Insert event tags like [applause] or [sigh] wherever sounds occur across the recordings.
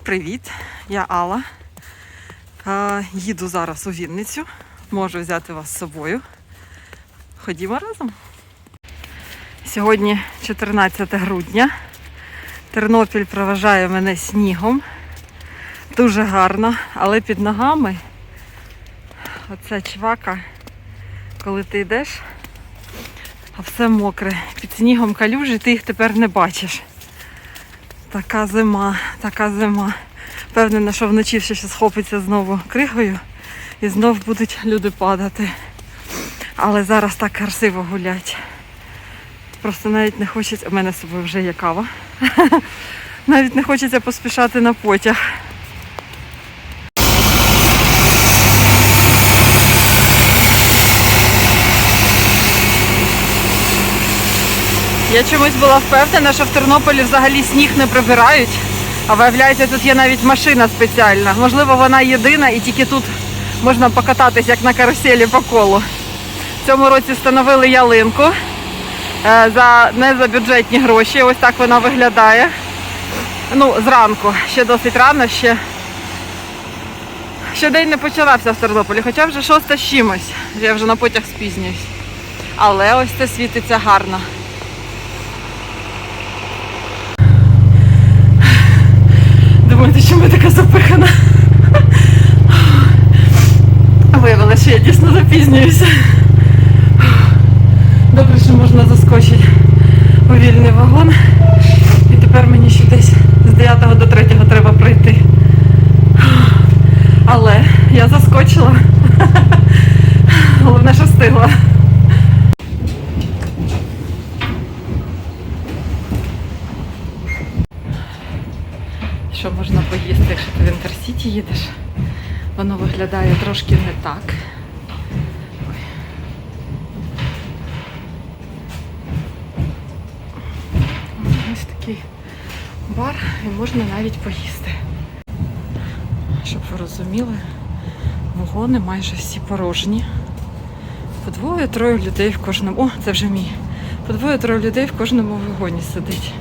Привіт, я Алла. Е, Їду зараз у Вінницю. Можу взяти вас з собою. Ходімо разом. Сьогодні 14 грудня. Тернопіль проважає мене снігом. Дуже гарно, але під ногами оця чвака, коли ти йдеш, а все мокре. Під снігом калюжі, ти їх тепер не бачиш. Така зима, така зима. Впевнена, що вночі ще схопиться знову кригою і знов будуть люди падати. Але зараз так красиво гулять. Просто навіть не хочеться, у мене з собою вже є кава. [laughs] Навіть не хочеться поспішати на потяг. Я чомусь була впевнена, що в Тернополі взагалі сніг не прибирають. А виявляється, тут є навіть машина спеціальна. Можливо, вона єдина і тільки тут можна покататись, як на каруселі по колу. В цьому році встановили ялинку е, за не за бюджетні гроші. Ось так вона виглядає. Ну, зранку, ще досить рано, ще, ще день не починався в Тернополі, хоча вже шоста з чимось. Я вже на потяг спізнююсь. Але ось це світиться гарно. Думаєте, чому я така запихана? Виявилося, що я дійсно запізнююся. Добре, що можна заскочити у вільний вагон. І тепер мені ще десь з 9 до 3 треба пройти. Але я заскочила. Головне, що встигла. Що можна поїсти, якщо ти їдеш? Воно виглядає трошки не так. Ось такий бар і можна навіть поїсти. Щоб ви розуміли, вагони майже всі порожні. По двоє-троє людей в кожному. О, це вже мій. По двоє-троє людей в кожному вагоні сидить.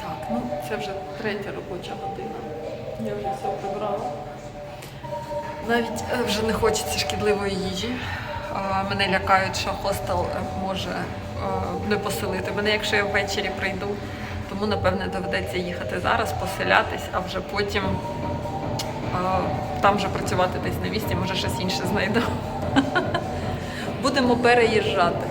Так, ну це вже третя робоча година. Я вже все прибрала. Навіть е, вже не хочеться шкідливої їжі. Мене лякають, що хостел е, може е, не поселити мене, якщо я ввечері прийду. Тому, напевне, доведеться їхати зараз, поселятись, а вже потім там вже працювати десь на місці, може щось інше знайду. [laughs] Будемо переїжджати.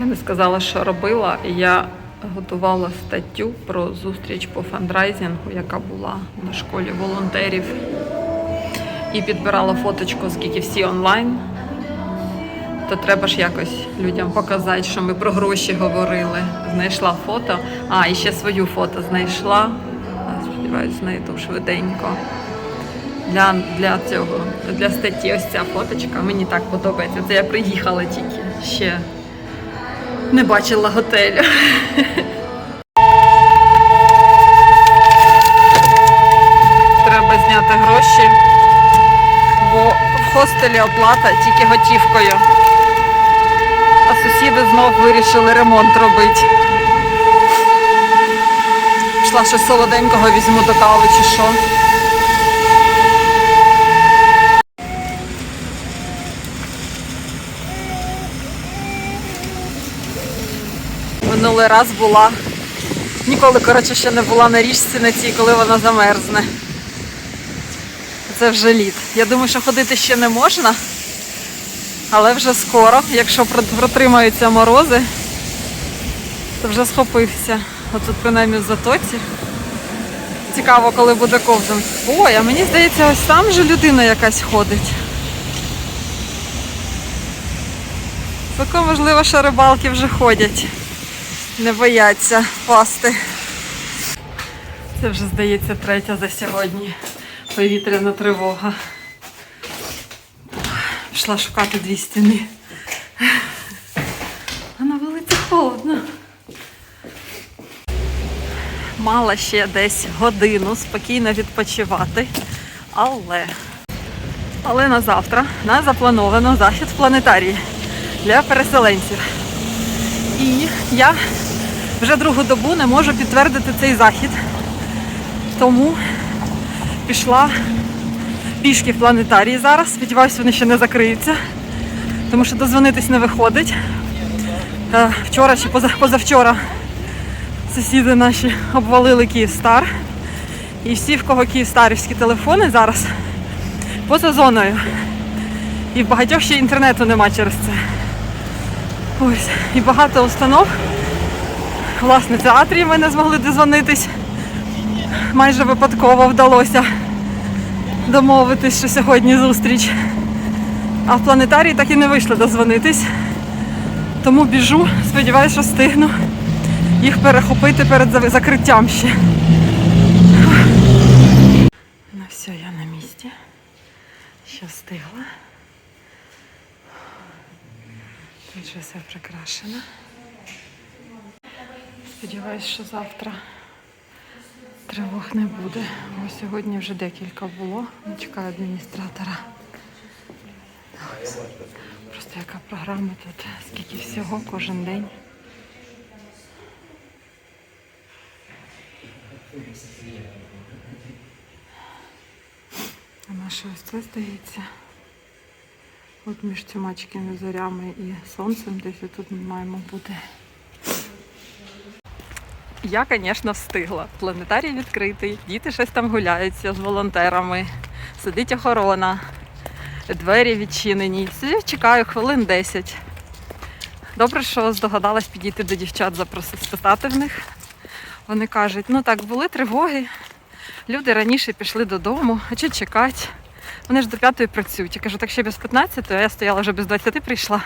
Я не сказала, що робила. Я готувала статтю про зустріч по фандрайзингу, яка була на школі волонтерів. І підбирала фоточку з KFC онлайн. То треба ж якось людям показати, що ми про гроші говорили. Знайшла фото. А, і ще свою фото знайшла. Сподіваюсь, знайду швиденько. Для, для цього, для статті ось ця фоточка. Мені так подобається. Це я приїхала тільки ще не бачила готелю. Треба зняти гроші, бо в хостелі оплата тільки готівкою. А сусіди знов вирішили ремонт робити. Пішла щось солоденького візьму до кави чи що. Минулий раз була. Ніколи, коротше, ще не була на річці на цій, коли вона замерзне. Це вже лід. Я думаю, що ходити ще не можна, але вже скоро, якщо протримаються морози, то вже схопився. Оце принаймні в затоці. Цікаво, коли буде ковзан. Ой, а мені здається, ось там же людина якась ходить. Тако, можливо, що рибалки вже ходять. Не бояться пасти. Це вже, здається, третя за сьогодні повітряна тривога. Пішла шукати дві стіни. А на вулиці холодно. Мала ще десь годину спокійно відпочивати. Але, але на завтра нас заплановано захід в планетарії для переселенців. І я вже другу добу не можу підтвердити цей захід. Тому пішла пішки в планетарії зараз. Сподіваюся, вони ще не закриються, тому що дозвонитись не виходить. Е, Вчора чи позавчора сусіди наші обвалили Київстар. І всі, в кого київстарівські телефони зараз поза зоною. І в багатьох ще інтернету нема через це. Ось. І багато установ. Власне, театрі ми не змогли дозвонитись. Майже випадково вдалося домовитись, що сьогодні зустріч. А в планетарії так і не вийшло дозвонитись. Тому біжу, сподіваюся, що встигну їх перехопити перед закриттям ще. Ну все, я на місці. Ще встигла. Тут вже все прикрашено. Сподіваюсь, що завтра тривог не буде. Бо сьогодні вже декілька було. Не чекаю адміністратора. Просто яка програма тут, скільки всього кожен день. А наше ось це здається. От між цимачкими зорями і сонцем десь тут ми маємо бути. Я, звісно, встигла. Планетарій відкритий, діти щось там гуляються з волонтерами, сидить охорона, двері відчинені. Сидю, чекаю хвилин 10. Добре, що здогадалась підійти до дівчат, запросити спитати в них. Вони кажуть, ну так, були тривоги, люди раніше пішли додому, а чи чекати? Вони ж до п'ятої працюють. Я кажу, так ще без 15, а я стояла вже без 20 прийшла.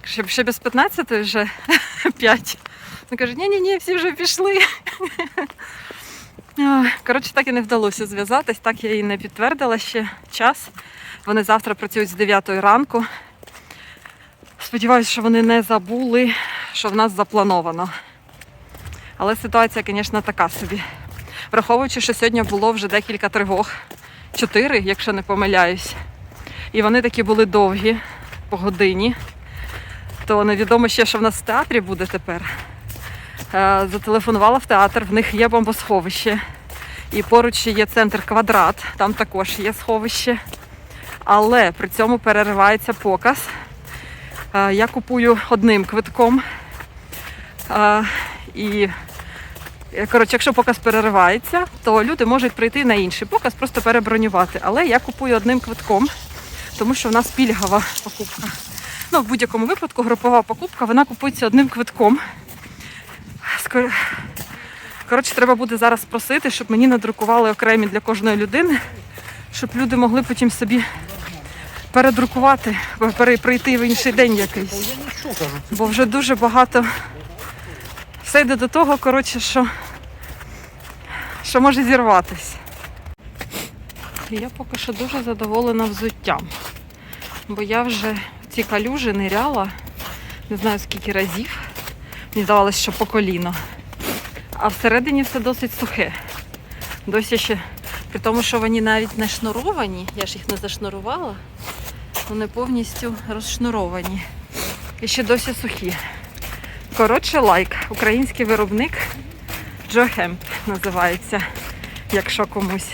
Кажу, ще без 15 вже [laughs] 5. Вони кажуть, ні-ні, ні, всі вже пішли. [laughs] Коротше, так і не вдалося зв'язатись, так я і не підтвердила ще час. Вони завтра працюють з 9 ранку. Сподіваюся, що вони не забули, що в нас заплановано. Але ситуація, звісно, така собі. Враховуючи, що сьогодні було вже декілька тривог, чотири, якщо не помиляюсь. І вони такі були довгі, по годині. То невідомо ще, що в нас в театрі буде тепер. Е, Зателефонувала в театр, в них є бомбосховище. І поруч є центр квадрат, там також є сховище. Але при цьому переривається показ. Е, Я купую одним квитком. Е, І Коротше, якщо показ переривається, то люди можуть прийти на інший показ, просто перебронювати. Але я купую одним квитком, тому що в нас пільгова покупка. Ну, в будь-якому випадку групова покупка, вона купується одним квитком. Коротше, треба буде зараз просити, щоб мені надрукували окремі для кожної людини, щоб люди могли потім собі передрукувати, пере- прийти в інший день якийсь. Бо вже дуже багато все йде до того, коротше, що, що може зірватись. Я поки що дуже задоволена взуттям. Бо я вже ці калюжі ниряла не знаю скільки разів. Мені здавалося, що по коліно. А всередині все досить сухе. Досі ще, при тому, що вони навіть не шнуровані, я ж їх не зашнурувала, вони повністю розшнуровані. І ще досі сухі. Коротше, лайк. Український виробник Джохемп називається. Якщо комусь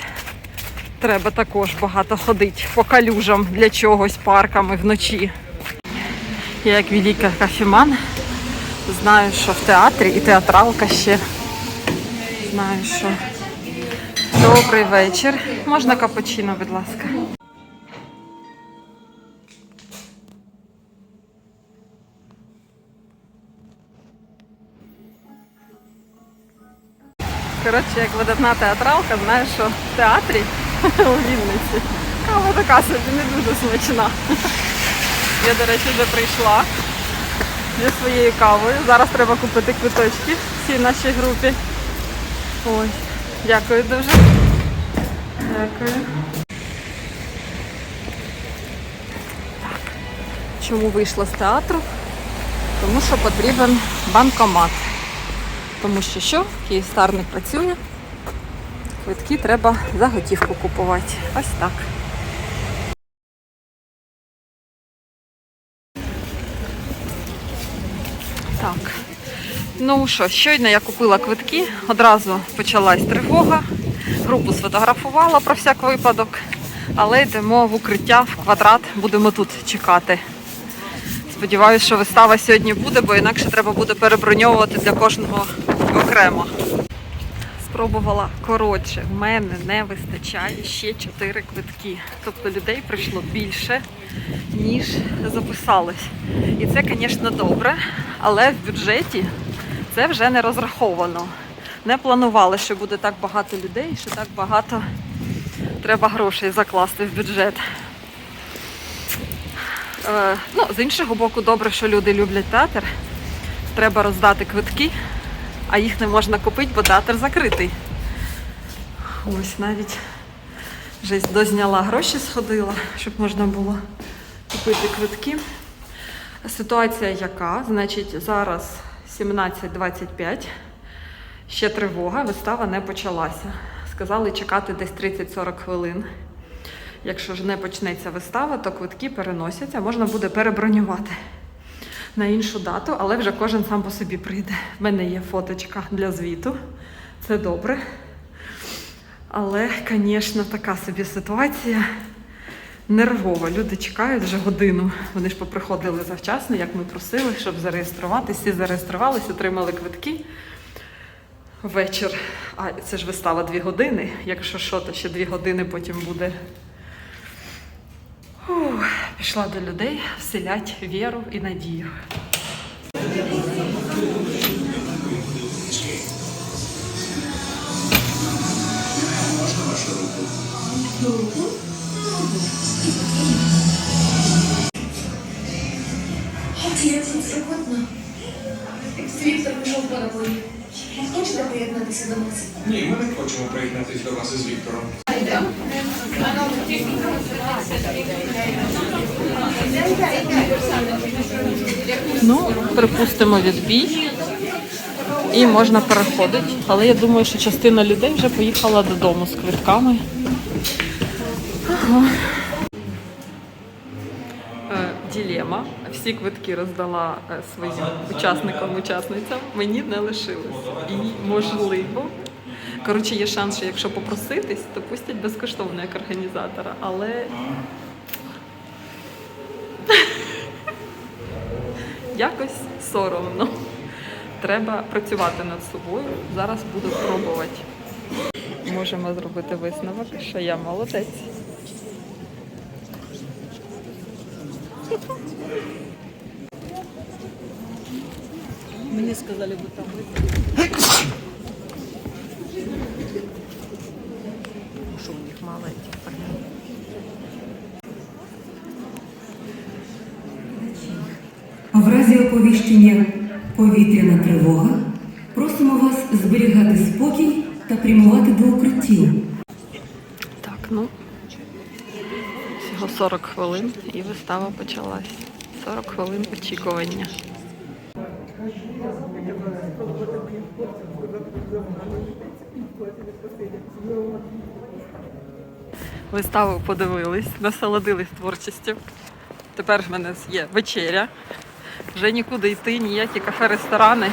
треба також багато ходити по калюжам для чогось, парками вночі. Я як велика кафеман знаю, що в театрі і театралка ще. Знаю, що. Добрий вечір. Можна капучино, будь ласка. Коротше, як видатна театралка, знаю, що в театрі [laughs] у Вінниці кава така собі не дуже смачна. [laughs] Я, до речі, вже прийшла зі своєю кавою. Зараз треба купити квиточки всій нашій групі. Ось, дякую дуже. Дякую. Так. Чому вийшла з театру? Тому що потрібен банкомат. Тому що що? Київстар не працює. Квитки треба за готівку купувати. Ось так. Так. Ну що, щойно я купила квитки, одразу почалась тривога. Групу сфотографувала про всяк випадок, але йдемо в укриття в квадрат, будемо тут чекати. Сподіваюсь, що вистава сьогодні буде, бо інакше треба буде переброньовувати для кожного окремо. Спробувала коротше, в мене не вистачає ще 4 квитки. Тобто людей прийшло більше, ніж записалось. І це, звісно, добре, але в бюджеті це вже не розраховано. Не планували, що буде так багато людей, що так багато треба грошей закласти в бюджет. Е, ну, з іншого боку, добре, що люди люблять театр. Треба роздати квитки, а їх не можна купити, бо театр закритий. Ось навіть вже дозняла гроші, сходила, щоб можна було купити квитки. Ситуація яка? Значить, зараз 17.25, ще тривога, вистава не почалася. Сказали чекати десь 30-40 хвилин. Якщо ж не почнеться вистава, то квитки переносяться, можна буде перебронювати на іншу дату, але вже кожен сам по собі прийде. В мене є фоточка для звіту. Це добре. Але, звісно, така собі ситуація нервова. Люди чекають вже годину. Вони ж поприходили завчасно, як ми просили, щоб зареєструватися. Всі зареєструвалися, отримали квитки. Вечір, а це ж вистава дві години. Якщо що, то ще дві години потім буде. Пішла до людей вселять віру і надію. Приєднатися до нас? Ні, ми не хочемо приєднатися до вас із Віктором. Ну, припустимо відбій. І можна переходити. Але я думаю, що частина людей вже поїхала додому з квитками. Ага. Е, Ділема. Всі квитки роздала е, своїм учасникам, учасницям. Мені не лишилось. І можливо. Коротше, є шанс, що якщо попроситись, то пустять безкоштовно як організатора. Але [laughs] якось соромно. Треба працювати над собою. Зараз буду пробувати. Можемо зробити висновок, що я молодець. Мені сказали, будь там Що у них мало этих парней. В разі оповіщення повітряна тривога просимо вас зберігати спокій та прямувати до укриттів. Так, ну всього 40 хвилин і вистава почалась. 40 хвилин очікування. Виставу подивились, насолодились творчістю. Тепер в мене є вечеря. Вже нікуди йти, ніякі кафе-ресторани.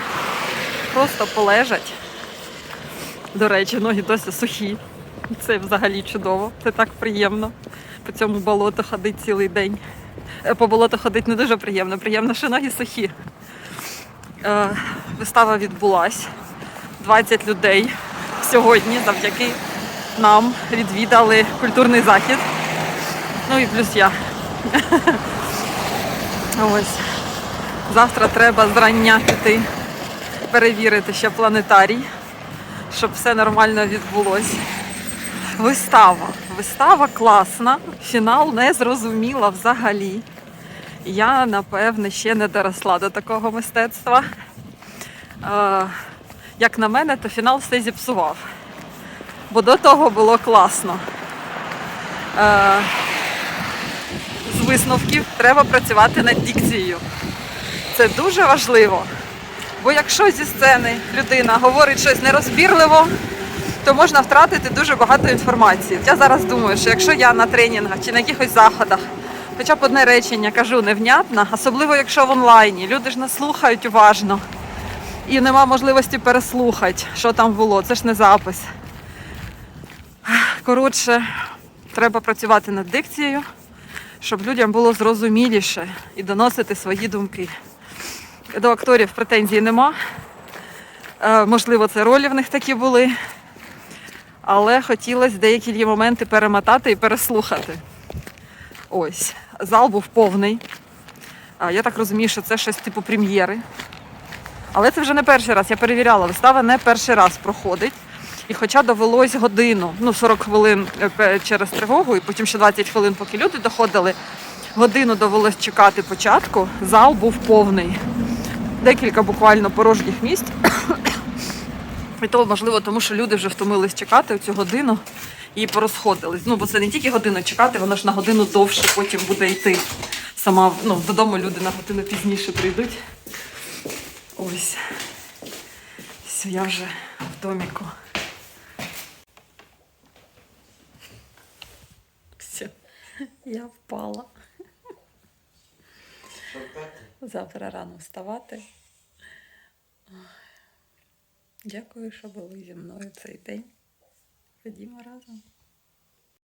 Просто полежать. До речі, ноги досі сухі. Це взагалі чудово. Це так приємно. По цьому болоту ходити цілий день. Е, По болоту ходити не дуже приємно. Приємно, що ноги сухі. Е, Вистава відбулась. 20 людей сьогодні завдяки нам відвідали культурний захід. Ну і плюс я. Ось. Завтра треба зрання піти перевірити ще планетарій. щоб все нормально відбулося. Вистава. Вистава класна. Фінал не зрозуміла взагалі. Я, напевне, ще не доросла до такого мистецтва. Е, як на мене, то фінал все зіпсував. Бо до того було класно. Е, з висновків треба працювати над дикцією. Це дуже важливо. Бо якщо зі сцени людина говорить щось нерозбірливо, то можна втратити дуже багато інформації. Я зараз думаю, що якщо я на тренінгах чи на якихось заходах хоча б одне речення кажу невнятно, особливо якщо в онлайні, люди ж не слухають уважно і нема можливості переслухати, що там було. Це ж не запис. Коротше, треба працювати над дикцією, щоб людям було зрозуміліше і доносити свої думки. До акторів претензій нема. Е, можливо, це ролі в них такі були. Але хотілося деякі її моменти перемотати і переслухати. Ось, зал був повний. Я так розумію, що це щось типу прем'єри. Але це вже не перший раз. Я перевіряла, вистава не перший раз проходить. І хоча довелось годину, ну 40 хвилин е, через тривогу, і потім ще 20 хвилин, поки люди доходили, годину довелось чекати початку, зал був повний. Декілька буквально порожніх місць. І то можливо, тому що люди вже втомились чекати цю годину і порозходились. Ну, бо це не тільки годину чекати, воно ж на годину довше потім буде йти. Сама ну, додому люди на годину пізніше прийдуть. Ось. Все, я вже в доміку. Все, я впала. Завтра рано вставати. Дякую, що були зі мною цей день. Ходімо разом.